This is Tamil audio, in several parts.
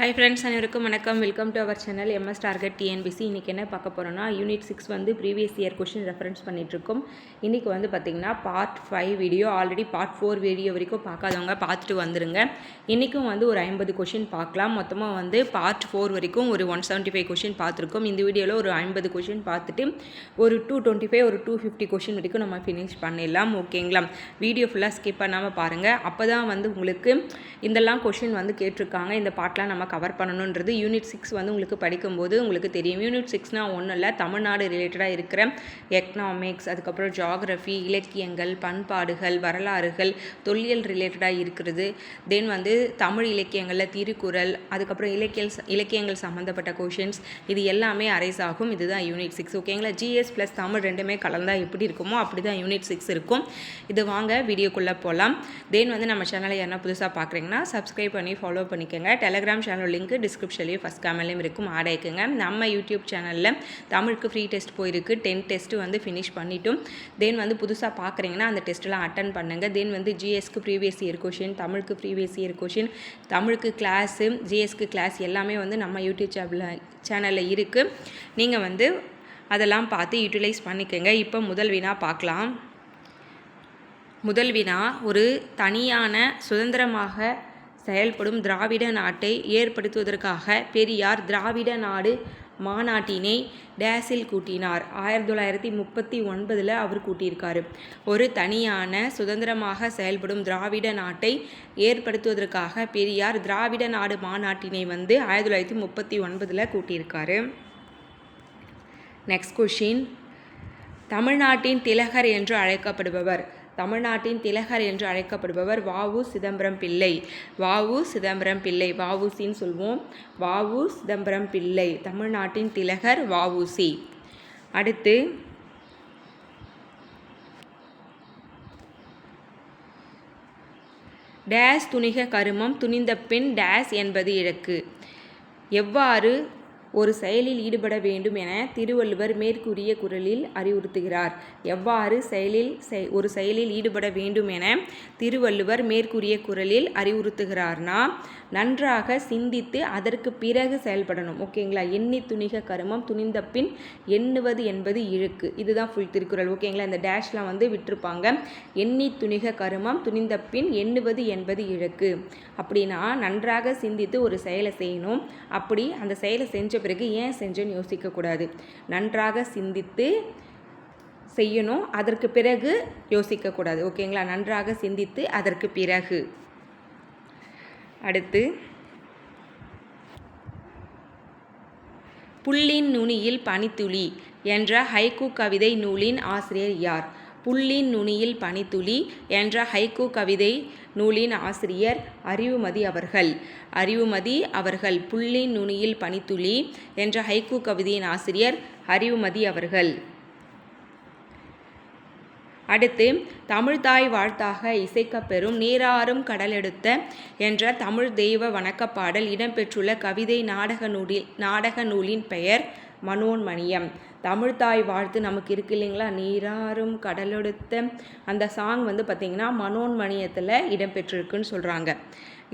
ஹாய் ஃப்ரெண்ட்ஸ் அனைவருக்கும் வணக்கம். Welcome to our channel MS target TNPSC இன்றைக்கி என்ன பார்க்க போகிறோன்னா யூனிட் சிக்ஸ் வந்து ப்ரீவியஸ் இயர் கொஷின் ரெஃபரன்ஸ் பண்ணிகிட்ருக்கோம் இன்றைக்கி வந்து பார்த்திங்கன்னா part five video already part four video வரைக்கும் பார்க்காதவங்க பார்த்துட்டு வந்துருங்க. இன்றைக்கும் வந்து ஒரு ஐம்பது கொஷின் பார்க்கலாம். மொத்தமாக வந்து பார்ட் ஃபோர் வரைக்கும் ஒரு ஒன் செவன்ட்டி ஃபைவ் கொஷின் பார்த்துருக்கோம். இந்த வீடியோவில் ஒரு ஐம்பது கொஷின் பார்த்துட்டு ஒரு டூ டுவெண்ட்டி ஃபைவ் ஒரு டூ ஃபிஃப்டி கொஷின் வரைக்கும் நம்ம ஃபினிஷ் பண்ணிடலாம். ஓகேங்களா வீடியோ ஃபுல்லாக ஸ்கிப் பண்ணாமல் பாருங்கள் அப்போ தான் வந்து உங்களுக்கு இதெல்லாம் கொஷின் வந்து கேட்டிருக்காங்க. இந்த பாட்டெலாம் நம்ம கவர் பண்ணணுன்றது யூனிட் சிக்ஸ் வந்து உங்களுக்கு படிக்கும்போது உங்களுக்கு தெரியும். யூனிட் சிக்ஸ்னால் ஒன்றும் இல்லை தமிழ்நாடு ரிலேட்டடாக இருக்கிற எக்கனாமிக்ஸ் அதுக்கப்புறம் ஜாகிரஃபி இலக்கியங்கள் பண்பாடுகள் வரலாறுகள் தொல்லியல் ரிலேட்டடாக இருக்கிறது. தென் வந்து தமிழ் இலக்கியங்களில் திருக்குறள் அதுக்கப்புறம் இலக்கியல் இலக்கியங்கள் சம்மந்தப்பட்ட கொஷின்ஸ் இது எல்லாமே அரைஸ் ஆகும். இதுதான் யூனிட் சிக்ஸ் ஓகேங்களா ஜிஎஸ் ப்ளஸ் தமிழ் ரெண்டுமே கலந்தால் எப்படி இருக்குமோ அப்படி தான் யூனிட் சிக்ஸ் இருக்கும். இது வாங்க வீடியோக்குள்ளே போகலாம் தென் வந்து நம்ம சேனலை யாரா புதுசாக பார்க்குறீங்கன்னா சப்ஸ்கிரைப் பண்ணி ஃபாலோ பண்ணிக்கோங்க. டெலகிராம் சேனல் லிங்க் டிஸ்கிரிப்ஷன்லேயும் ஃபஸ்ட் கமெண்ட்லேயும் இருக்கும். ஆட் ஆயிக்குங்க. நம்ம யூடியூப் சேனலில் தமிழுக்கு ஃப்ரீ டெஸ்ட் போயிருக்கு. டென் டெஸ்ட்டு வந்து ஃபினிஷ் பண்ணிட்டோம். தென் வந்து புதுசாக பார்க்குறீங்கன்னா அந்த டெஸ்ட்டெலாம் அட்டன் பண்ணுங்கள் தென் வந்து ஜிஎஸ்க்கு ப்ரீவியஸ் இயர் கொஷின் தமிழுக்கு ப்ரீவியஸ் இயர் கொஷின் தமிழுக்கு கிளாஸு ஜிஎஸ்க்கு கிளாஸ் எல்லாமே வந்து நம்ம யூடியூப் சேனலில் சேனலில் இருக்குது நீங்கள் வந்து அதெல்லாம் பார்த்து யூட்டிலைஸ் பண்ணிக்கோங்க. இப்போ முதல் வினா பார்க்கலாம். முதல் வினா ஒரு தனியான சுதந்திரமாக செயல்படும் திராவிட நாட்டை ஏற்படுத்துவதற்காக பெரியார் திராவிட நாடு மாநாட்டினை டேஸில் கூட்டினார். ஆயிரத்தி தொள்ளாயிரத்தி முப்பத்தி ஒன்பதில் அவர் கூட்டியிருக்காரு. ஒரு தனியான சுதந்திரமாக செயல்படும் திராவிட நாட்டை ஏற்படுத்துவதற்காக பெரியார் திராவிட நாடு மாநாட்டினை வந்து ஆயிரத்தி தொள்ளாயிரத்தி முப்பத்தி ஒன்பதில் கூட்டியிருக்காரு. நெக்ஸ்ட் கொஷின் தமிழ்நாட்டின் திலகர் என்று அழைக்கப்படுபவர் தமிழ்நாட்டின் திலகர் என்று அழைக்கப்படுபவர் வாவு சிதம்பரம் பிள்ளை. வாவு சிதம்பரம் பிள்ளை. வாவுசின்னு சொல்வோம். வாவு சிதம்பரம் பிள்ளை. தமிழ்நாட்டின் திலகர் வாவுசி. அடுத்து டேஸ் துணிக கருமம் துணிந்த பின் டேஸ் என்பது இழக்கு எவ்வாறு ஒரு செயலில் ஈடுபட வேண்டும் என திருவள்ளுவர் மேற்கூறிய குரலில் அறிவுறுத்துகிறார். எவ்வாறு செயலில் ஒரு செயலில் ஈடுபட வேண்டும் என திருவள்ளுவர் மேற்கூறிய குரலில் அறிவுறுத்துகிறார்னா நன்றாக சிந்தித்து அதற்கு பிறகு செயல்படணும். ஓகேங்களா? எண்ணி துணிக கருமம் துணிந்த பின் எண்ணுவது என்பது இழுக்கு. இதுதான் ஃபுல் திருக்குறள். ஓகேங்களா? இந்த டேஷ்லாம் வந்து விட்டுருப்பாங்க. எண்ணி துணிக கருமம் துணிந்த பின் எண்ணுவது என்பது இழுக்கு. அப்படின்னா நன்றாக சிந்தித்து ஒரு செயலை செய்யணும். அப்படி அந்த செயலை செஞ்ச பிறகு ஏன் செஞ்சோன்னு யோசிக்கக்கூடாது நன்றாக சிந்தித்து செய்யணும். அதற்கு பிறகு யோசிக்கக்கூடாது ஓகேங்களா? நன்றாக சிந்தித்து அதற்கு பிறகு. அடுத்து புல்லின் நுனியில் பனித்துளி என்ற ஹைக்கூ கவிதை நூலின் ஆசிரியர் யார்? புல்லின் நுனியில் பனித்துளி என்ற ஹைக்கூ கவிதை நூலின் ஆசிரியர் அறிவுமதி அவர்கள். அறிவுமதி அவர்கள் புல்லின் நுனியில் பனித்துளி என்ற ஹைக்கூ கவிதையின் ஆசிரியர் அறிவுமதி அவர்கள். அடுத்து தமிழ்தாய் வாழ்த்தாக இசைக்கப்பெறும் நீராறும் கடலெடுத்த என்ற தமிழ் தெய்வ வணக்கப்பாடல் இடம்பெற்றுள்ள கவிதை நாடக நூலில் நாடக நூலின் பெயர் மனோன்மணியம். தமிழ்தாய் வாழ்த்து நமக்கு இருக்கு இல்லைங்களா? நீராறும் கடலெடுத்த அந்த சாங் வந்து பார்த்திங்கன்னா மனோன்மணியத்தில் இடம்பெற்றிருக்குன்னு சொல்கிறாங்க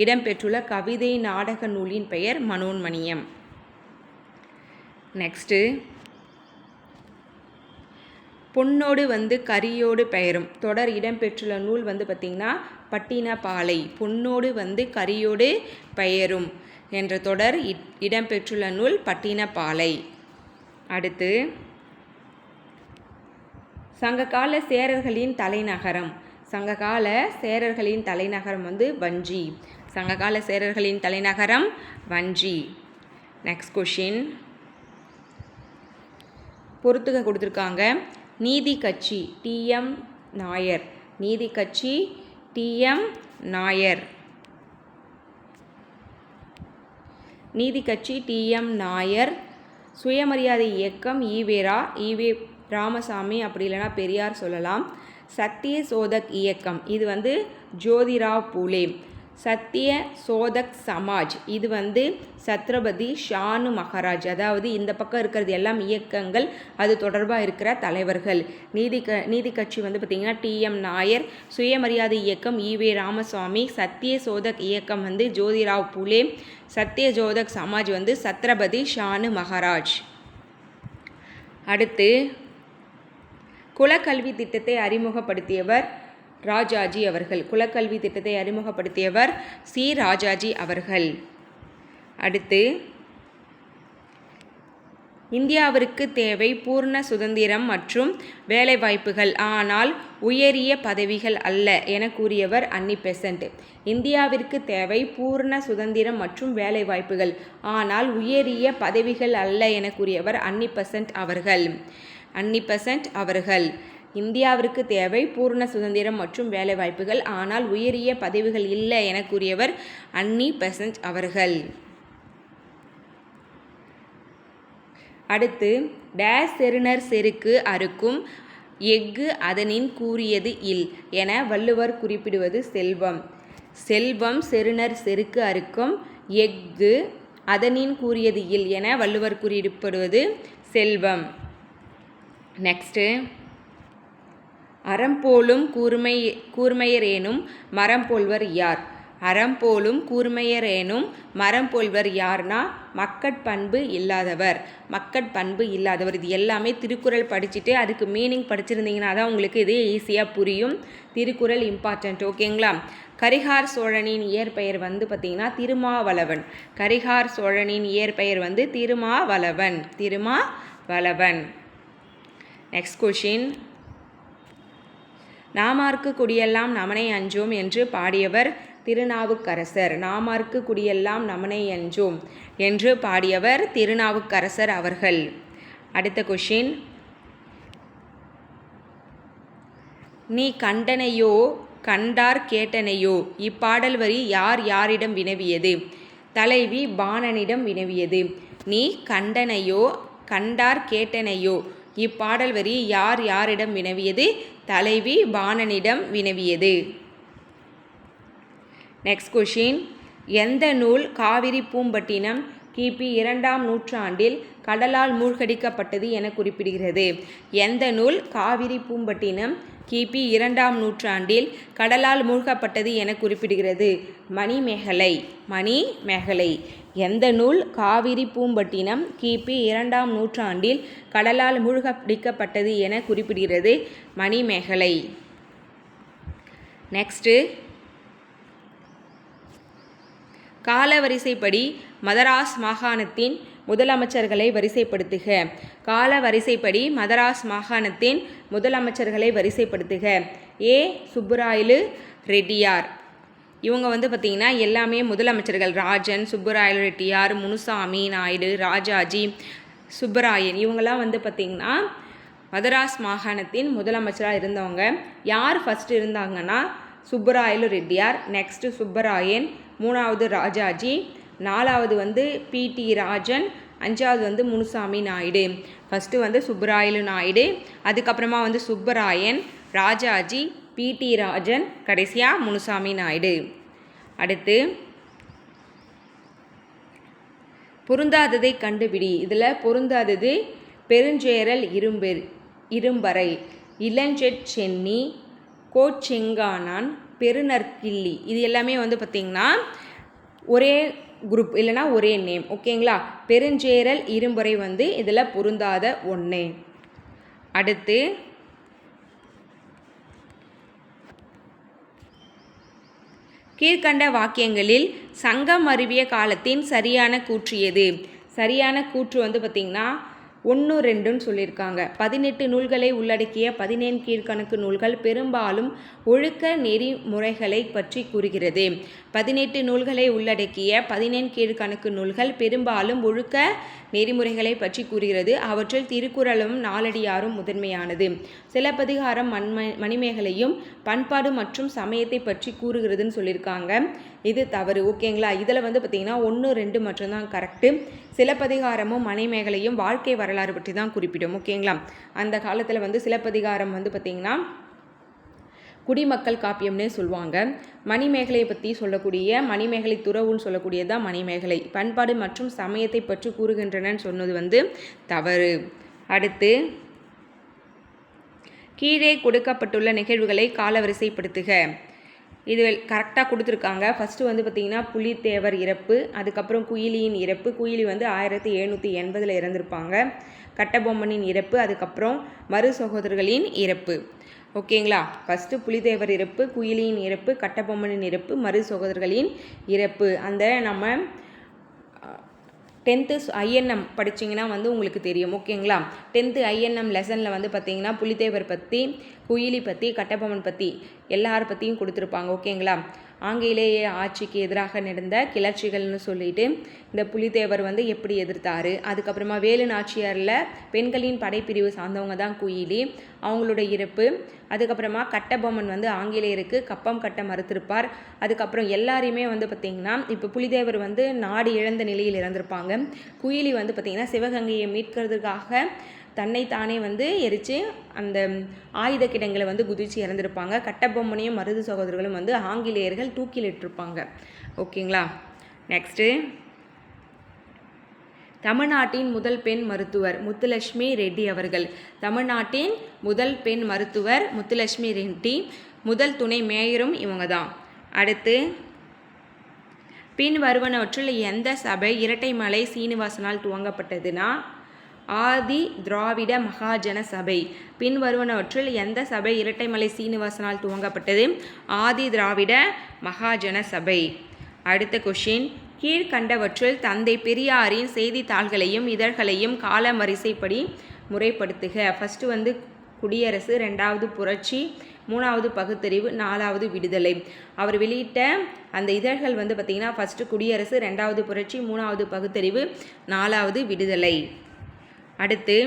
இடம்பெற்றுள்ள கவிதை நாடக நூலின் பெயர் மனோன்மணியம். நெக்ஸ்ட்டு பொன்னோடு வந்து கரியோடு பெயரும். தொடர் இடம்பெற்றுள்ள நூல் வந்து பார்த்திங்கன்னா பட்டினப்பாலை. பொன்னோடு வந்து கரியோடு பெயரும் என்ற தொடர் இடம்பெற்றுள்ள நூல் பட்டினப்பாலை. அடுத்து சங்ககால சேரர்களின் தலைநகரம். சங்ககால சேரர்களின் தலைநகரம் வந்து வஞ்சி. சங்ககால சேரர்களின் தலைநகரம் வஞ்சி. நெக்ஸ்ட் கொஷின் பொறுத்துக்க கொடுத்துருக்காங்க. நீதி கட்சி டிஎம் நாயர். நீதி கட்சி டிஎம் நாயர். நீதி கட்சி டிஎம் நாயர். சுயமரியாதை இயக்கம் ஈவேரா ஈவே ராமசாமி அப்படி இல்லைனா பெரியார் சொல்லலாம். சத்திய சோதக் இயக்கம். இது வந்து ஜோதிராவ் பூலே. சத்திய சோதக் சமாஜ். இது வந்து சத்ரபதி ஷானு மகாராஜ். அதாவது இந்த பக்கம் இருக்கிறது எல்லாம் இயக்கங்கள். அது தொடர்பாக இருக்கிற தலைவர்கள். நீதி க நீதி கட்சி வந்து பார்த்திங்கன்னா டிஎம் நாயர் சுயமரியாதை இயக்கம் ஈவே ராமசுவாமி சத்திய சோதக் இயக்கம் வந்து ஜோதிராவ் புலே சத்திய ஜோதக் சமாஜ் வந்து சத்ரபதி ஷானு மகாராஜ். அடுத்து குலக்கல்வி திட்டத்தை அறிமுகப்படுத்தியவர் ராஜாஜி அவர்கள் குலக்கல்வி திட்டத்தை அறிமுகப்படுத்தியவர் சி. ராஜாஜி அவர்கள். அடுத்து இந்தியாவிற்கு தேவை பூர்ண சுதந்திரம் மற்றும் வேலைவாய்ப்புகள். ஆனால் உயரிய பதவிகள் அல்ல என கூறியவர் அன்னி பெசன்ட். இந்தியாவிற்கு தேவை பூர்ண சுதந்திரம் மற்றும் வேலைவாய்ப்புகள். ஆனால் உயரிய பதவிகள் அல்ல என கூறியவர் அன்னி பெசன்ட் அவர்கள். அன்னி பெசன்ட் அவர்கள். இந்தியாவிற்கு தேவை பூர்ண சுதந்திரம் மற்றும் வேலைவாய்ப்புகள். ஆனால் உயரிய பதவிகள் இல்லை என கூறியவர் அன்னி பெசன்ட் அவர்கள். அடுத்து டேஸ் செருணர் செருக்கு அறுக்கும் எஃகு அதனின் கூறியது இல் என வள்ளுவர் குறிப்பிடுவது செல்வம். செல்வம் செருணர் செருக்கு அறுக்கும் எஃகு அதனின் கூறியது இல் என வள்ளுவர் குறிப்பிடுவது செல்வம். நெக்ஸ்ட்டு அறம்போலும் கூர்மை கூர்மையரேனும் மரம் போல்வர் யார்? அறம்போலும் கூர்மையரேனும் மரம் போல்வர் யார்னா மக்கட்பண்பு இல்லாதவர். மக்கட்பண்பு இல்லாதவர். இது எல்லாமே திருக்குறள் படிச்சுட்டு அதுக்கு மீனிங் படிச்சிருந்தீங்கன்னா தான் உங்களுக்கு இது ஈஸியாக புரியும். திருக்குறள் இம்பார்ட்டண்ட் ஓகேங்களா கரிகார் சோழனின் இயற்பெயர் வந்து பார்த்திங்கன்னா திருமாவளவன். கரிகார் சோழனின் இயற்பெயர் வந்து திருமாவளவன். திருமாவளவன். நெக்ஸ்ட் கொஷின் நாமார்க்கு குடியெல்லாம் நமனை அஞ்சோம் என்று பாடியவர் திருநாவுக்கரசர். நாமார்க்கு குடியெல்லாம் நமனை அஞ்சோம் என்று பாடியவர் திருநாவுக்கரசர் அவர்கள். அடுத்த கொஷின் நீ கண்டனையோ கண்டார் கேட்டனையோ இப்பாடல் வரி யார் யாரிடம் வினவியது? தலைவி பாணனிடம் வினவியது. நீ கண்டனையோ கண்டார் கேட்டனையோ இப்பாடல் வரி யார் யாரிடம் வினவியது? தலைவி பாணனிடம் வினவியது. நெக்ஸ்ட் கொஷின் எந்த நூல் காவிரி பூம்பட்டினம் கிபி இரண்டாம் நூற்றாண்டில் கடலால் மூழ்கடிக்கப்பட்டது என குறிப்பிடுகிறது? எந்த நூல் காவிரி பூம்பட்டினம் கிபி இரண்டாம் நூற்றாண்டில் கடலால் மூழ்கப்பட்டது என குறிப்பிடுகிறது? மணிமேகலை. மணிமேகலை. எந்த நூல்? காவிரி பூம்பட்டினம். கிபி இரண்டாம் நூற்றாண்டில் கடலால் மூழ்கடிக்கப்பட்டது என குறிப்பிடுகிறது. மணிமேகலை. நெக்ஸ்ட்டு காலவரிசைப்படி மதராஸ் மாகாணத்தின் முதலமைச்சர்களை வரிசைப்படுத்துக. கால வரிசைப்படி மதராஸ் மாகாணத்தின் முதலமைச்சர்களை வரிசைப்படுத்துக. ஏ. சுப்புராயலு ரெட்டியார். இவங்க வந்து பார்த்திங்கன்னா எல்லாமே முதலமைச்சர்கள். ராஜன் சுப்புராயல் ரெட்டியார் முனுசாமி நாயுடு ராஜாஜி சுப்பராயன். இவங்கெல்லாம் வந்து பார்த்திங்கன்னா மதராஸ் மாகாணத்தின் முதலமைச்சராக இருந்தவங்க. யார் ஃபஸ்ட்டு இருந்தாங்கன்னா சுப்பராயலு ரெட்டியார் நெக்ஸ்ட்டு சுப்பராயன் மூணாவது ராஜாஜி நாலாவது வந்து பிடி ராஜன் அஞ்சாவது வந்து முனுசாமி நாயுடு. ஃபஸ்ட்டு வந்து சுப்பராயலு நாயுடு. அதுக்கப்புறமா வந்து சுப்பராயன் ராஜாஜி பிடி ராஜன் கடைசியாக முனுசாமி நாயுடு. அடுத்து பொருந்தாததை கண்டுபிடி. இதில் பொருந்தாதது பெருஞ்சேரல் இரும்பெர் இரும்பறை இளஞ்செட் சென்னி கோச்செங்கானான் பெருநற்கிள்ளி இது எல்லாமே வந்து பார்த்திங்கன்னா ஒரே குரூப் இல்லைனா ஒரே நேம். ஓகேங்களா? பெருஞ்சேரல் இரும்புறை வந்து இதில் பொருந்தாத ஒன்று அடுத்து கீழ்கண்ட வாக்கியங்களில் சங்கம் அறிவிய காலத்தின் சரியான கூற்று எது? சரியான கூற்று வந்து பார்த்திங்கன்னா ஒன்று ரெண்டுன்னு சொல்லியிருக்காங்க. பதினெட்டு நூல்களை உள்ளடக்கிய பதினேழு கீழ்கணக்கு நூல்கள் பெரும்பாலும் ஒழுக்க நெறிமுறைகளை பற்றி கூறுகிறது. பதினெட்டு நூல்களை உள்ளடக்கிய பதினேழு கீழ்கணக்கு நூல்கள் பெரும்பாலும் ஒழுக்க நெறிமுறைகளை பற்றி கூறுகிறது. அவற்றில் திருக்குறளும் நாலடியாரும் முதன்மையானது. சிலப்பதிகாரம் மண்ம மணிமேகலையும் பண்பாடு மற்றும் சமயத்தை பற்றி கூறுகிறதுன்னு சொல்லியிருக்காங்க. இது தவறு. ஓகேங்களா? இதில் வந்து பார்த்திங்கன்னா ஒன்று ரெண்டு மட்டும்தான் கரெக்டு சிலப்பதிகாரமும் மணிமேகலையும் வாழ்க்கை வரலாறு பற்றி தான் குறிப்பிடும். ஓகேங்களா? அந்த காலத்தில் வந்து சிலப்பதிகாரம் வந்து பார்த்திங்கன்னா குடிமக்கள் காப்பியம்னே சொல்லுவாங்க. மணிமேகலையை பற்றி சொல்லக்கூடிய மணிமேகலை துறவுன்னு சொல்லக்கூடியது தான் மணிமேகலை. பண்பாடு மற்றும் சமயத்தை பற்றி கூறுகின்றனன்னு சொன்னது வந்து தவறு. அடுத்து கீழே கொடுக்கப்பட்டுள்ள நிகழ்வுகளை காலவரிசைப்படுத்துக. இது கரெக்டாக கொடுத்துருக்காங்க. ஃபஸ்ட்டு வந்து பார்த்திங்கன்னா புலித்தேவர் இறப்பு அதுக்கப்புறம் குயிலியின் இறப்பு. குயிலி வந்து ஆயிரத்தி எழுநூற்றி எண்பதில் இறந்துருப்பாங்க. கட்டபொம்மனின் இறப்பு அதுக்கப்புறம் மறு சகோதரர்களின் இறப்பு. ஓகேங்களா? ஃபஸ்ட்டு புலிதேவர் இறப்பு குயிலியின் இறப்பு கட்டபொம்மனின் இறப்பு மறு சகோதரர்களின் இறப்பு. அந்த நம்ம டென்த்து ஐஎன்எம் படிச்சிங்கன்னா வந்து உங்களுக்கு தெரியும். ஓகேங்களா? டென்த்து ஐஎன்எம் லெசனில் வந்து பார்த்தீங்கன்னா புலித்தேவர் பற்றி குயிலி பற்றி கட்டபொம்மன் பற்றி எல்லார் பற்றியும் கொடுத்துருப்பாங்க. ஓகேங்களா? ஆங்கிலேய ஆட்சிக்கு எதிராக நடந்த கிளர்ச்சிகள்னு சொல்லிட்டு இந்த புலித்தேவர் வந்து எப்படி எதிர்த்தார்? அதுக்கப்புறமா வேலு நாச்சியாரில் பெண்களின் படைப்பிரிவு சார்ந்தவங்க தான் குயிலி. அவங்களோட இறப்பு. அதுக்கப்புறமா கட்டபொம்மன் வந்து ஆங்கிலேயருக்கு கப்பம் கட்ட மறுத்திருப்பார். அதுக்கப்புறம் எல்லாரையுமே வந்து பார்த்திங்கன்னா இப்போ புலிதேவர் வந்து நாடு இழந்த நிலையில் இறந்திருப்பாங்க. குயிலி வந்து பார்த்திங்கன்னா சிவகங்கையை மீட்கிறதுக்காக தன்னைத்தானே வந்து எரித்து அந்த ஆயுத கிடங்களை வந்து குதித்து இறந்துருப்பாங்க. கட்டபொம்மனையும் மருது சகோதரர்களும் வந்து ஆங்கிலேயர்கள் தூக்கிலிட்டிருப்பாங்க. ஓகேங்களா? நெக்ஸ்ட்டு தமிழ்நாட்டின் முதல் பெண் மருத்துவர் முத்துலட்சுமி ரெட்டி அவர்கள். தமிழ்நாட்டின் முதல் பெண் மருத்துவர் முத்துலட்சுமி ரெட்டி. முதல் துணை மேயரும் இவங்க தான் அடுத்து பின் வருவனவற்றில் எந்த சபை இரட்டைமலை சீனிவாசனால் துவங்கப்பட்டதுன்னா ஆதி திராவிட மகாஜன சபை. பின்வருவனவற்றில் எந்த சபை இரட்டைமலை சீனிவாசனால் துவங்கப்பட்டது? ஆதி திராவிட மகாஜன சபை. அடுத்த கொஷின் கீழ்கண்டவற்றில் தந்தை பெரியாரின் செய்தித்தாள்களையும் இதழ்களையும் கால வரிசைப்படி முறைப்படுத்துக. ஃபஸ்ட்டு வந்து குடியரசு ரெண்டாவது புரட்சி மூணாவது பகுத்தறிவு நாலாவது விடுதலை. அவர் வெளியிட்ட அந்த இதழ்கள் வந்து பார்த்திங்கன்னா ஃபஸ்ட்டு குடியரசு ரெண்டாவது புரட்சி மூணாவது பகுத்தறிவு நாலாவது விடுதலை. அடுத்து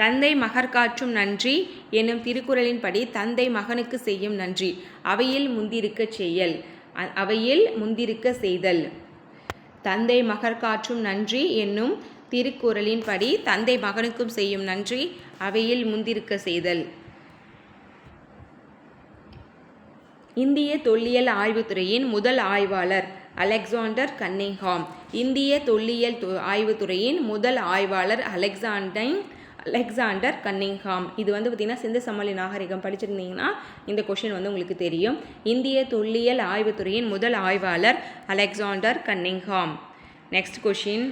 தந்தை மகற்காற்றும் நன்றி என்னும் திருக்குறளின்படி தந்தை மகனுக்கு செய்யும் நன்றி. அவையில் முந்திருக்க செயல் அவையில் முந்திருக்க செய்தல். தந்தை மகற்காற்றும் நன்றி என்னும் திருக்குறளின்படி தந்தை மகனுக்கும் செய்யும் நன்றி அவையில் முந்திருக்க செய்தல். இந்திய தொல்லியல் ஆய்வுத்துறையின் முதல் ஆய்வாளர் அலெக்சாண்டர் கன்னிங்ஹாம். இந்திய தொல்லியல் ஆய்வுத்துறையின் முதல் ஆய்வாளர் அலெக்சாண்டைன் அலெக்சாண்டர் கன்னிங்ஹாம். இது வந்து பார்த்திங்கன்னா சிந்து சமலி நாகரிகம் படிச்சிருந்தீங்கன்னா இந்த கொஷின் வந்து உங்களுக்கு தெரியும். இந்திய தொல்லியல் ஆய்வுத்துறையின் முதல் ஆய்வாளர் அலெக்சாண்டர் கன்னிங்ஹாம். நெக்ஸ்ட் கொஷின்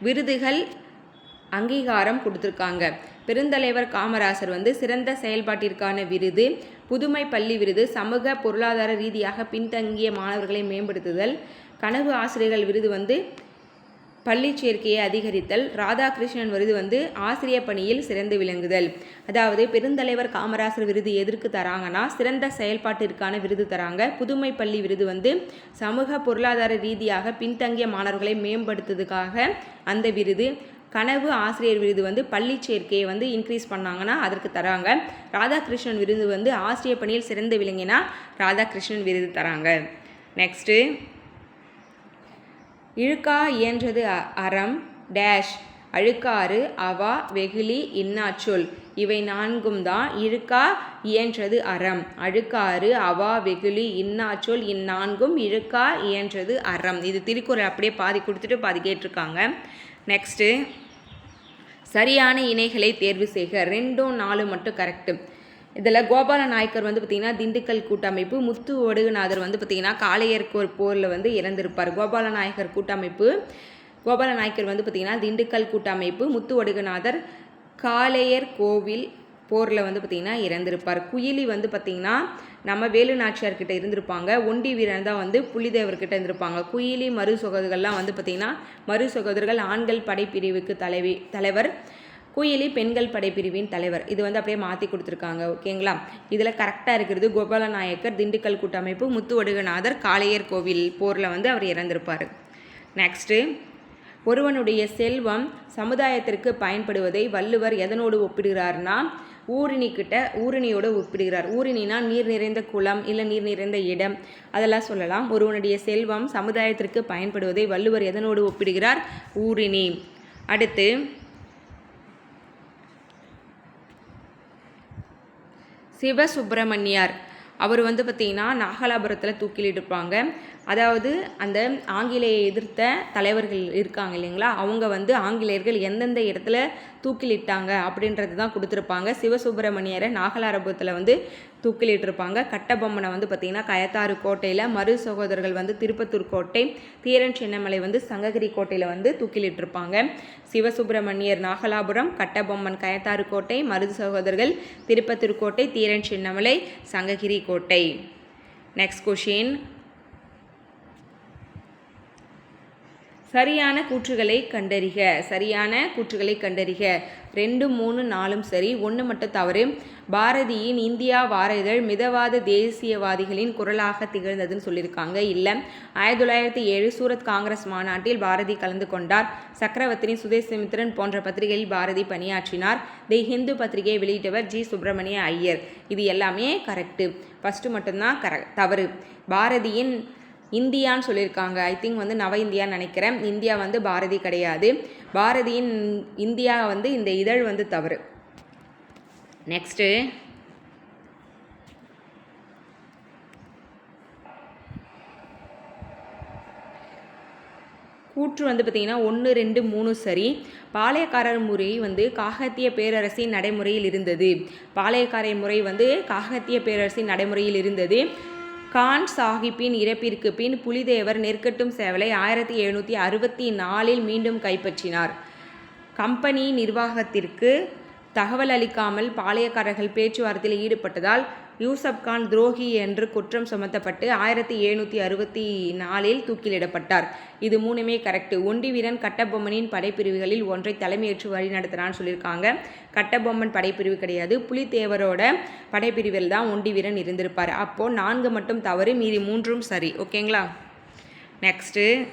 விருதுகள் அங்கீகாரம் கொடுத்துருக்காங்க. பெருந்தலைவர் காமராசர் வந்து சிறந்த செயல்பாட்டிற்கான விருது புதுமை பள்ளி விருது சமூக பொருளாதார ரீதியாக பின்தங்கிய மாணவர்களை மேம்படுத்துதல் கனவு ஆசிரியர்கள் விருது வந்து பள்ளி சேர்க்கையை அதிகரித்தல் ராதாகிருஷ்ணன் விருது வந்து ஆசிரிய பணியில் சிறந்து விளங்குதல். அதாவது பெருந்தலைவர் காமராசர் விருது எதற்கு தராங்கன்னா சிறந்த செயல்பாட்டிற்கான விருது தராங்க. புதுமை பள்ளி விருது வந்து சமூக பொருளாதார ரீதியாக பின்தங்கிய மாணவர்களை மேம்படுத்துவதுக்காக அந்த விருது. கனவு ஆசிரியர் விருது வந்து பள்ளி சேர்க்கையை வந்து இன்க்ரீஸ் பண்ணாங்கன்னா அதற்கு தராங்க. ராதாகிருஷ்ணன் விருது வந்து ஆசிரியர் பணியில் சிறந்து விளங்கினா ராதாகிருஷ்ணன் விருது தராங்க. நெக்ஸ்ட்டு இழுக்கா இயன்றது அறம் டேஷ் அழுக்காறு அவா வெகுளி இன்னாச்சொல். இவை நான்கும் தான் இழுக்கா இயன்றது அறம். அழுக்காறு அவா வெகுளி இன்னாச்சொல் இந்நான்கும் இழுக்கா இயன்றது அறம். இது திருக்குறள் அப்படியே பாதி கொடுத்துட்டு பாதி கேட்டிருக்காங்க. நெக்ஸ்ட்டு சரியான இணைகளை தேர்வு செய்க. ரெண்டும் நாலு மட்டும் கரெக்டு இதில் கோபால நாயக்கர் வந்து பார்த்திங்கன்னா திண்டுக்கல் கூட்டமைப்பு முத்து ஒடுகுநாதர் வந்து பார்த்திங்கன்னா காளையர்கோர் போரில் வந்து இறந்திருப்பார். கோபால நாயக்கர் கூட்டமைப்பு கோபால நாயக்கர் வந்து பார்த்திங்கன்னா திண்டுக்கல் கூட்டமைப்பு முத்து ஒடுகுநாதர் காளையர் கோவில் போரில் வந்து பார்த்திங்கன்னா இறந்திருப்பார். குயிலி வந்து பார்த்திங்கன்னா நம்ம வேலு நாச்சியார்கிட்ட இருந்திருப்பாங்க. ஒண்டி வீரன் தான் வந்து புலிதேவர்கிட்ட இருந்திருப்பாங்க. குயிலி மறு சகோதரர்கள்லாம் வந்து பார்த்திங்கன்னா மறு சகோதரர்கள் ஆண்கள் படைப்பிரிவுக்கு தலைவி தலைவர். குயிலி பெண்கள் படைப்பிரிவின் தலைவர். இது வந்து அப்படியே மாற்றி கொடுத்துருக்காங்க. ஓகேங்களா? இதில் கரெக்டாக இருக்கிறது கோபாலநாயக்கர் திண்டுக்கல் கூட்டமைப்பு முத்துவடுகநாதர் காளையர் கோவில் போரில் வந்து அவர் இறந்திருப்பார். நெக்ஸ்ட்டு ஒருவனுடைய செல்வம் சமுதாயத்திற்கு பயன்படுவதை வள்ளுவர் எதனோடு ஒப்பிடுகிறார்னா ஊரினி கிட்ட ஒப்பிடுகிறார். ஊரினா நீர் நிறைந்த குளம் இல்லை நீர் நிறைந்த இடம். அதெல்லாம் சொல்லலாம். ஒருவனுடைய செல்வம் சமுதாயத்திற்கு பயன்படுவதை வள்ளுவர் எதனோடு ஒப்பிடுகிறார்? ஊரிணி. அடுத்து சிவசுப்பிரமணியார். அவர் வந்து பார்த்திங்கன்னா நாகலாபுரத்தில் தூக்கிலிட்டிருப்பாங்க அதாவது அந்த ஆங்கிலேய எதிர்த்த தலைவர்கள் இருக்காங்க இல்லைங்களா? அவங்க வந்து ஆங்கிலேயர்கள் எந்தெந்த இடத்துல தூக்கிலிட்டாங்க அப்படின்றது தான் கொடுத்துருப்பாங்க. சிவசுப்பிரமணியரை நாகலாபுரத்தில் வந்து தூக்கிலிட்டிருப்பாங்க. கட்டபொம்மனை வந்து பார்த்திங்கன்னா கயத்தாறு கோட்டையில் மறு சகோதரர்கள் வந்து திருப்பத்தூர் கோட்டை தீரன் சின்னமலை வந்து சங்ககிரி கோட்டையில் வந்து தூக்கிலிட்டிருப்பாங்க. சிவசுப்பிரமணியர் நாகலாபுரம் கட்டபொம்மன் கயத்தாறு கோட்டை மருது சகோதரர்கள் திருப்பத்தூர் கோட்டை தீரன் சின்னமலை சங்ககிரி கோட்டை. நெக்ஸ்ட் கொஷின் சரியான கூற்றுகளை கண்டறிக. சரியான கூற்றுகளை கண்டறிக. ரெண்டு மூணு நாலும் சரி. ஒன்று மட்டும் தவறு. பாரதியின் இந்தியா வார இதழ் மிதவாத தேசியவாதிகளின் குரலாக திகழ்ந்ததுன்னு சொல்லியிருக்காங்க. இல்லை. ஆயிரத்தி தொள்ளாயிரத்தி ஏழு சூரத் காங்கிரஸ் மாநாட்டில் பாரதி கலந்து கொண்டார். சக்கரவர்த்தினி சுதேசமித்ரன் போன்ற பத்திரிகைகளில் பாரதி பணியாற்றினார். தி ஹிந்து பத்திரிகையை வெளியிட்டவர் ஜி சுப்பிரமணிய ஐயர். இது எல்லாமே கரெக்டு ஃபஸ்ட்டு மட்டும்தான் கர தவறு. பாரதியின் இந்தியான்னு சொல்லியிருக்காங்க. ஐ திங்க் வந்து நவ இந்தியான்னு நினைக்கிறேன். இந்தியா வந்து பாரதி கிடையாது. பாரதியின் இந்தியா வந்து இந்த இதழ் வந்து தவறு. நெக்ஸ்ட்டு கூற்று வந்து பார்த்திங்கன்னா ஒன்று ரெண்டு மூணு சரி. பாளையக்காரர் முறை வந்து காகத்திய பேரரசின் நடைமுறையில் இருந்தது. பாளையக்காரர் முறை வந்து காகத்திய பேரரசின் நடைமுறையில் இருந்தது. கான் சாஹிப்பின் இறப்பிற்கு பின் புலிதேவர் நெற்கட்டும் சேவலை ஆயிரத்தி எழுநூற்றி அறுபத்தி நாலில் மீண்டும் கைப்பற்றினார். கம்பெனி நிர்வாகத்திற்கு தகவல் அளிக்காமல் பாளையக்காரர்கள் பேச்சுவார்த்தையில் ஈடுபட்டதால் யூசப் கான் துரோகி என்று குற்றம் சுமத்தப்பட்டு ஆயிரத்தி எழுநூற்றி அறுபத்தி நாலில் தூக்கிலிடப்பட்டார். இது மூணுமே கரெக்டு ஒண்டி வீரன் கட்டபொம்மனின் படைப்பிரிவுகளில் ஒன்றை தலைமையேற்று வழிநடத்துறான்னு சொல்லியிருக்காங்க. கட்டபொம்மன் படைப்பிரிவு கிடையாது. புலித்தேவரோட படைப்பிரிவில் தான் ஒண்டி வீரன் இருந்திருப்பார். அப்போது நான்கு மட்டும் தவறு மீறி மூன்றும் சரி. ஓகேங்களா? நெக்ஸ்ட்டு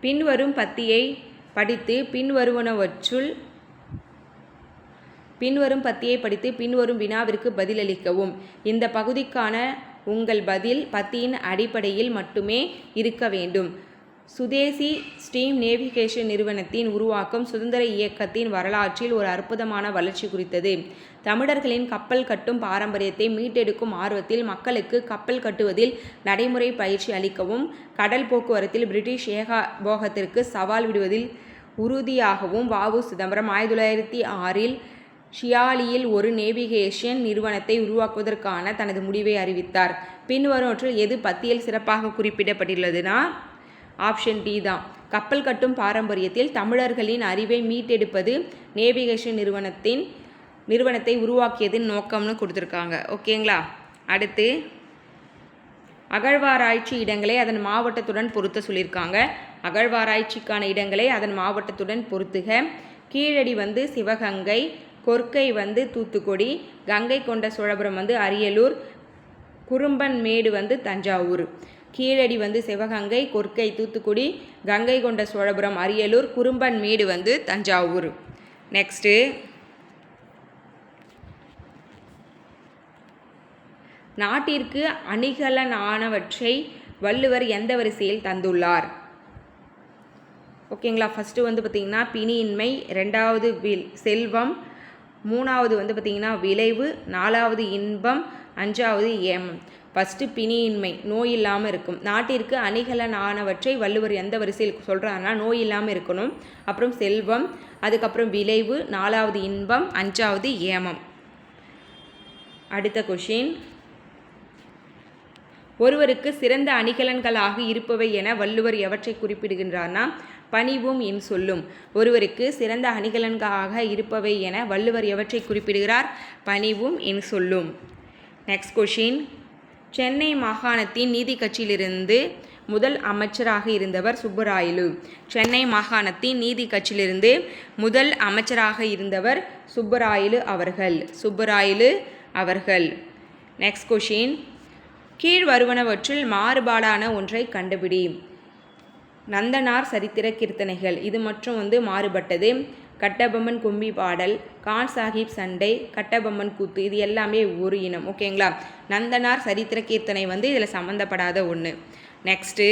பின்வரும் பத்தியை படித்து பின்வருவனவற்றுள் பின்வரும் பத்தியை படித்து பின்வரும் வினாவிற்கு பதிலளிக்கவும். இந்த பகுதிக்கான உங்கள் பதில் பத்தியின் அடிப்படையில் மட்டுமே இருக்க வேண்டும். சுதேசி ஸ்டீம் நேவிகேஷன் நிறுவனத்தின் உருவாக்கம் சுதந்திர இயக்கத்தின் வரலாற்றில் ஒரு அற்புதமான வளர்ச்சி குறித்தது. தமிழர்களின் கப்பல் கட்டும் பாரம்பரியத்தை மீட்டெடுக்கும் ஆர்வத்தில் மக்களுக்கு கப்பல் கட்டுவதில் நடைமுறை பயிற்சி அளிக்கவும் கடல் போக்குவரத்தில் பிரிட்டிஷ் ஏகாபோகத்திற்கு சவால் விடுவதில் உறுதியாகவும் வாவு சிதம்பரம் ஆயிரத்தி தொள்ளாயிரத்தி ஆறில் ஷியாலியில் ஒரு நேவிகேஷன் நிறுவனத்தை உருவாக்குவதற்கான தனது முடிவை அறிவித்தார். பின்வருவற்றில் எது பத்தியில் சிறப்பாக குறிப்பிடப்பட்டுள்ளதுன்னா ஆப்ஷன் டி தான். கப்பல் கட்டும் பாரம்பரியத்தில் தமிழர்களின் அறிவை மீட்டெடுப்பது நேவிகேஷன் நிறுவனத்தின் நிறுவனத்தை உருவாக்கியதின் நோக்கம்னு கொடுத்துருக்காங்க. ஓகேங்களா? அடுத்து அகழ்வாராய்ச்சி இடங்களை அதன் மாவட்டத்துடன் பொருத்த சொல்லியிருக்காங்க. அகழ்வாராய்ச்சிக்கான இடங்களை அதன் மாவட்டத்துடன் பொருத்துக. கீழடி வந்து சிவகங்கை கொற்கை வந்து தூத்துக்குடி கங்கை கொண்ட சோழபுரம் வந்து அரியலூர் குறும்பன் மேடு வந்து தஞ்சாவூர் கீழடி வந்து சிவகங்கை கொற்கை தூத்துக்குடி கங்கை கொண்ட சோழபுரம் அரியலூர் குறும்பன் மேடு வந்து தஞ்சாவூர். நெக்ஸ்ட்டு நாட்டிற்கு அணிகலனானவற்றை வள்ளுவர் எந்த வரிசையில் தந்துள்ளார்? ஓகேங்களா ஃபஸ்ட்டு வந்து பார்த்திங்கன்னா பிணியின்மை ரெண்டாவது வில் செல்வம் மூணாவது வந்து பார்த்திங்கன்னா விளைவு நாலாவது இன்பம் அஞ்சாவது ஏமம். ஃபஸ்ட்டு பிணியின்மை நோய் இல்லாமல் இருக்கும். நாட்டிற்கு அணிகலனானவற்றை வள்ளுவர் எந்த வரிசையில் சொல்கிறாருன்னா நோய் இல்லாமல் இருக்கணும். அப்புறம் செல்வம் அதுக்கப்புறம் விளைவு நாலாவது இன்பம் அஞ்சாவது ஏமம். அடுத்த கொஷின் ஒருவருக்கு சிறந்த அணிகலன்களாக இருப்பவை என வள்ளுவர் எவற்றை குறிப்பிடுகின்றார்னா பணிவும் இன் சொல்லும். ஒருவருக்கு சிறந்த அணிகலன்களாக இருப்பவை என வள்ளுவர் எவற்றை குறிப்பிடுகிறார்? பணிவும் இன் சொல்லும். நெக்ஸ்ட் கொஷின் சென்னை மாகாணத்தின் நீதி கட்சியிலிருந்து முதல் அமைச்சராக இருந்தவர் சுப்பராயலு. சென்னை மாகாணத்தின் நீதி கட்சியிலிருந்து முதல் அமைச்சராக இருந்தவர் சுப்பராயலு அவர்கள். சுப்பராயலு அவர்கள். நெக்ஸ்ட் கொஷின் கீழ் வருவனவற்றுள் மாறுபாடான ஒன்றை கண்டுபிடி. நந்தனார் சரித்திர கீர்த்தனைகள். இது மற்றும் வந்து மாறுபட்டது. கட்டபொம்மன் கும்பி பாடல் கான் சாஹிப் சண்டை கட்டபொம்மன் கூத்து இது எல்லாமே ஒரு இனம். ஓகேங்களா நந்தனார் சரித்திர கீர்த்தனை வந்து இதில் சம்மந்தப்படாத ஒன்று நெக்ஸ்ட்டு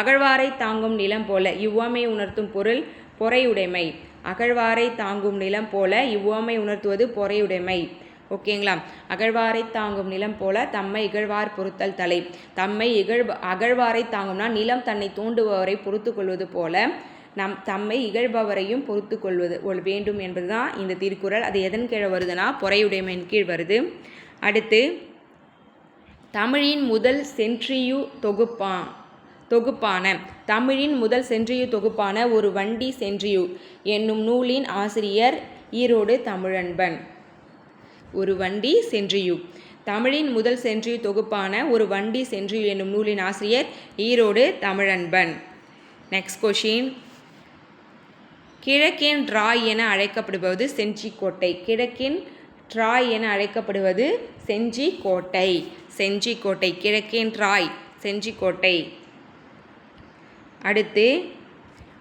அகழ்வாரை தாங்கும் நிலம் போல இவ்வாமை உணர்த்தும் பொருள் பொறையுடைமை. அகழ்வாரை தாங்கும் நிலம் போல இவ்வாமை உணர்த்துவது பொறையுடைமை. ஓகேங்களா? அகழ்வாரை தாங்கும் நிலம் போல தம்மை இகழ்வார் பொறுத்தல் தலை. தம்மை இகழ் அகழ்வாரை தாங்கும்னா நிலம் தன்னை தூண்டுபவரை பொறுத்து கொள்வது போல நம் தம்மை இகழ்பவரையும் பொறுத்து கொள்வது வேண்டும் வேண்டும் என்பதுதான் இந்த திருக்குறள். அது எதன் கீழே வருதுன்னா பொறையுடைமையின் கீழ் வருது. அடுத்து தமிழின் முதல் சென்ட்ரியூ தொகுப்பா தொகுப்பான தமிழின் முதல் சென்ட்ரியூ தொகுப்பான ஒரு வண்டி சென்ட்ரியூ என்னும் நூலின் ஆசிரியர் ஈரோடு தமிழன்பன். ஒரு வண்டி சென்றியு. தமிழின் முதல் சென்றியு தொகுப்பான ஒரு வண்டி சென்றியு என்னும் நூலின் ஆசிரியர் ஈரோடு தமிழன்பன். நெக்ஸ்ட் கொஷின் கிழக்கின் ட்ராய் என அழைக்கப்படுவது செஞ்சிக்கோட்டை. கிழக்கின் ட்ராய் என அழைக்கப்படுவது செஞ்சிக்கோட்டை. செஞ்சிக்கோட்டை. கிழக்கின் ட்ராய். செஞ்சிக்கோட்டை. அடுத்து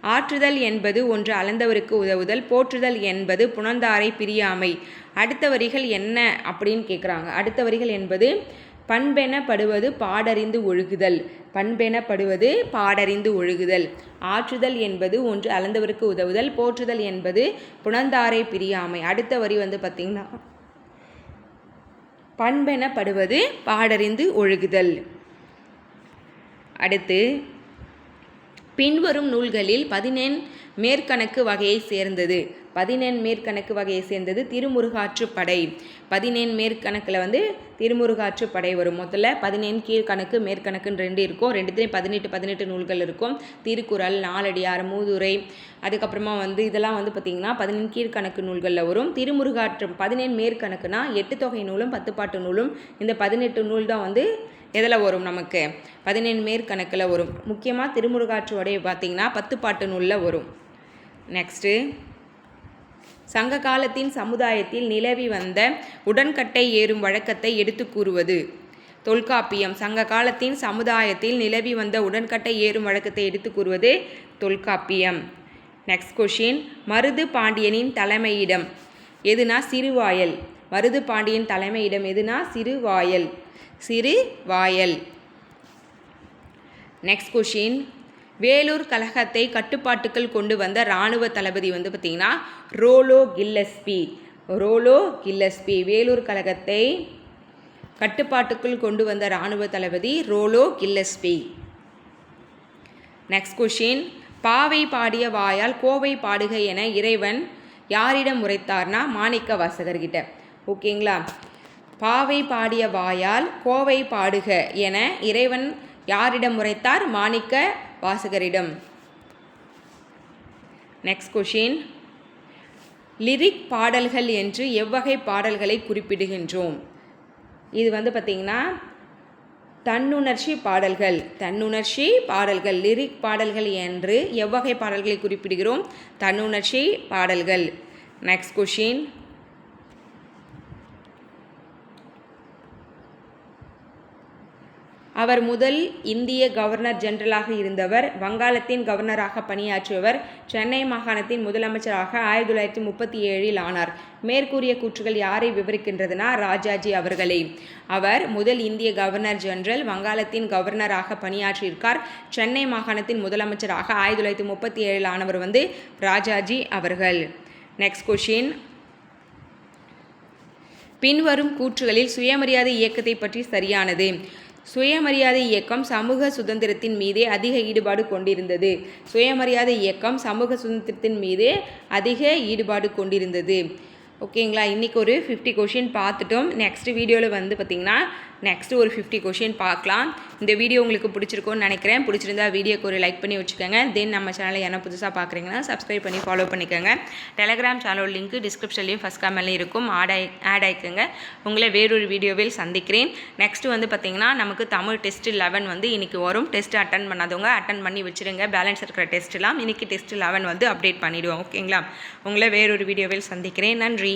ஆற்றுதல் என்பது ஒன்று அளந்தவருக்கு உதவுதல் போற்றுதல் என்பது புணர்ந்தாரை பிரியாமை. அடுத்த வரிகள் என்ன அப்படின்னு கேட்குறாங்க அடுத்த வரிகள் என்பது பண்பெனப்படுவது பாடறிந்து ஒழுகுதல். பண்பெனப்படுவது பாடறிந்து ஒழுகுதல். ஆற்றுதல் என்பது ஒன்று அளந்தவருக்கு உதவுதல் போற்றுதல் என்பது புணர்ந்தாரை பிரியாமை. அடுத்த வரி வந்து பார்த்திங்கன்னா பண்பெனப்படுவது பாடறிந்து ஒழுகுதல். அடுத்து பின்வரும் நூல்களில் பதினெண் மேற்கணக்கு வகையை சேர்ந்தது. பதினெண் மேற்கணக்கு வகையை சேர்ந்தது திருமுருகாற்றுப்படை பதினெண் மேற்கணக்கில் வந்து திருமுருகாற்றுப்படை வரும். முதல்ல பதினெண் கீழ்கணக்கு மேற்கணக்குன்னு ரெண்டு இருக்கும். ரெண்டுத்துலேயும் பதினெட்டு பதினெட்டு நூல்கள் இருக்கும். திருக்குறள் நாலடியார் மூதுரை. அதுக்கப்புறமா வந்து இதெல்லாம் வந்து பார்த்திங்கன்னா பதினெண் கீழ்கணக்கு நூல்களில் வரும். திருமுருகாற்று பதினெண் மேற்கணக்குனா எட்டு தொகை நூலும் பத்துப்பாட்டு நூலும். இந்த பதினெட்டு நூல் தான் வந்து எதில் வரும் நமக்கு? பதினெண் மேற்கணக்கில் வரும். முக்கியமாக திருமுருகாற்றுவடை பார்த்திங்கன்னா பத்து பாட்டு நூலில் வரும். நெக்ஸ்ட்டு சங்க காலத்தின் சமுதாயத்தில் நிலவி வந்த உடன்கட்டை ஏறும் வழக்கத்தை எடுத்து கூறுவது. தொல்காப்பியம். சங்க காலத்தின் சமுதாயத்தில் நிலவி வந்த உடன்கட்டை ஏறும் வழக்கத்தை எடுத்து கூறுவது தொல்காப்பியம். நெக்ஸ்ட் கொஷின் மருது பாண்டியனின் தலைமையிடம். எதுனா சிறுவாயல்? மருது பாண்டியன் தலைமையிடம் எதுனா? சிறுவாயல் சிறு வாயல். நெக்ஸ்ட் கொஷின் வேலூர் கழகத்தை கட்டுப்பாட்டுக்குள் கொண்டு வந்த இராணுவ தளபதி வந்து பார்த்திங்கன்னா Rollo Gillespie. Rollo Gillespie. Vellore கழகத்தை கட்டுப்பாட்டுக்குள் கொண்டு வந்த இராணுவ தளபதி ரோலோ கில்லஸ்பி. நெக்ஸ்ட் கொஷின் பாவை பாடிய வாயால் கோவை பாடுக என இறைவன் யாரிடம் உரைத்தார்னா மாணிக்க வாசகர்கிட்ட ஓகேங்களா? பாவை பாடிய வாயால் கோவை பாடுக என இறைவன் யாரிடம் உரைத்தார் மாணிக்க வாசகரிடம். நெக்ஸ்ட் கொஷின் லிரிக் பாடல்கள் என்று எவ்வகை பாடல்களை குறிப்பிடுகின்றோம்? இது வந்து பார்த்திங்கன்னா தன்னுணர்ச்சி பாடல்கள். தன்னுணர்ச்சி பாடல்கள். லிரிக் பாடல்கள் என்று எவ்வகை பாடல்களை குறிப்பிடுகிறோம்? தன்னுணர்ச்சி பாடல்கள். நெக்ஸ்ட் கொஷின் அவர் முதல் இந்திய கவர்னர் ஜெனரலாக இருந்தவர் வங்காளத்தின் கவர்னராக பணியாற்றியவர் சென்னை மாகாணத்தின் முதலமைச்சராக ஆயிரத்தி தொள்ளாயிரத்தி முப்பத்தி ஏழில் ஆனார். மேற்கூறிய கூற்றுகள் யாரை விவரிக்கின்றதுனா ராஜாஜி அவர்களே. அவர் முதல் இந்திய கவர்னர் ஜெனரல் வங்காளத்தின் கவர்னராக பணியாற்றியிருக்கார். சென்னை மாகாணத்தின் முதலமைச்சராக ஆயிரத்தி தொள்ளாயிரத்தி முப்பத்தி ஏழில் ஆனவர் வந்து ராஜாஜி அவர்கள். நெக்ஸ்ட் கொஷின் பின்வரும் கூற்றுகளில் சுயமரியாதை இயக்கத்தை பற்றி சரியானது. சுயமரியாதை இயக்கம் சமூக சுதந்திரத்தின் மீதே அதிக ஈடுபாடு கொண்டிருந்தது. சுயமரியாதை இயக்கம் சமூக சுதந்திரத்தின் மீதே அதிக ஈடுபாடு கொண்டிருந்தது. ஓகேங்களா? இன்றைக்கி ஒரு ஃபிஃப்டி கொஷின் பார்த்துட்டோம். நெக்ஸ்ட் வீடியோவில் வந்து பார்த்திங்கன்னா நெக்ஸ்ட்டு ஒரு ஃபிஃப்டி கொஷின் பார்க்கலாம். இந்த வீடியோ உங்களுக்கு பிடிச்சிருக்கும்னு நினைக்கிறேன். பிடிச்சிருந்தா வீடியோக்கு ஒரு லைக் பண்ணி வச்சுக்கோங்க. தென் நம்ம சேனலை என்ன புதுசாக பார்க்குறீங்கன்னா சப்ஸ்கிரைப் பண்ணி ஃபாலோ பண்ணிக்கோங்க. டெலகிராம் சேனல் லிங்க் டிஸ்கிரிப்ஷன்லேயும் ஃபஸ்ட் கமெண்ட்லேயும் இருக்கும். ஆட் ஆகி ஆட் ஆகிக்கோங்க உங்களை வேறொரு வீடியோவில் சந்திக்கிறேன். நெக்ஸ்ட்டு வந்து பார்த்திங்கன்னா நமக்கு தமிழ் டெஸ்ட் லெவன் வந்து இன்றைக்கி வரும். டெஸ்ட்டு அட்டன் பண்ணாதவங்க அட்டன் பண்ணி வச்சுருங்க. பேலன்ஸ் இருக்கிற டெஸ்ட்லாம் இன்றைக்கி டெஸ்ட் லெவன் வந்து அப்டேட் பண்ணிவிடுவோம் ஓகேங்களா உங்களை வேறொரு வீடியோவில் சந்திக்கிறேன். நன்றி.